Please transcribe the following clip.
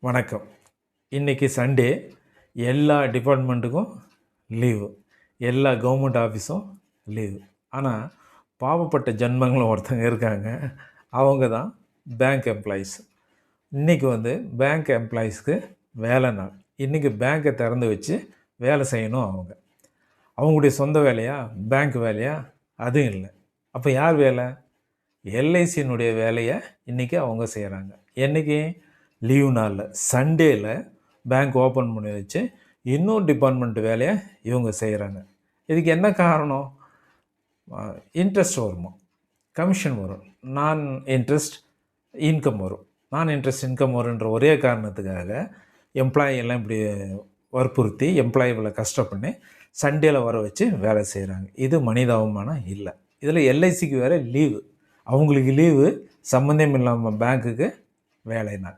வணக்கம். இன்றைக்கி சண்டே எல்லா டிபார்ட்மெண்ட்டுக்கும் லீவு எல்லா கவர்மெண்ட் ஆஃபீஸும் லீவு ஆனால் பாவப்பட்ட ஜென்மங்களும் ஒருத்தங்க இருக்காங்க. அவங்க தான் பேங்க் எம்ப்ளாயீஸ் இன்றைக்கி வந்து பேங்க் எம்ப்ளாயீஸ்க்கு வேலை நாள். இன்றைக்கி பேங்க்கை திறந்து வச்சு வேலை செய்யணும் அவங்க. அவங்களுடைய சொந்த வேலையா? பேங்க் வேலையா? அதுவும் இல்லை. அப்போ யார் வேலை? எல்ஐசியினுடைய வேலையை இன்றைக்கி அவங்க செய்கிறாங்க என்றைக்கு லீவு நாளில். சண்டேயில் பேங்க் ஓப்பன் பண்ணி வச்சு இன்னொரு டிபார்ட்மெண்ட் வேலையை இவங்க செய்கிறாங்க இதுக்கு என்ன காரணம்? இன்ட்ரெஸ்ட் வருமா? கமிஷன் வரும். நான் இன்ட்ரெஸ்ட் இன்கம் வரும். நான் இன்ட்ரெஸ்ட் இன்கம் வரும்ன்ற ஒரே காரணத்துக்காக எம்ப்ளாயி எல்லாம் இப்படி வற்புறுத்தி எம்ப்ளாயிகளை கஷ்டப்பண்ணி சண்டேயில் வர வச்சு வேலை செய்கிறாங்க இது மனிதாபமானம் இல்லை. இதில் எல்ஐசிக்கு வேறு லீவு அவங்களுக்கு லீவு சம்மந்தம் இல்லாமல் பேங்க்குக்கு வேலை நாள்.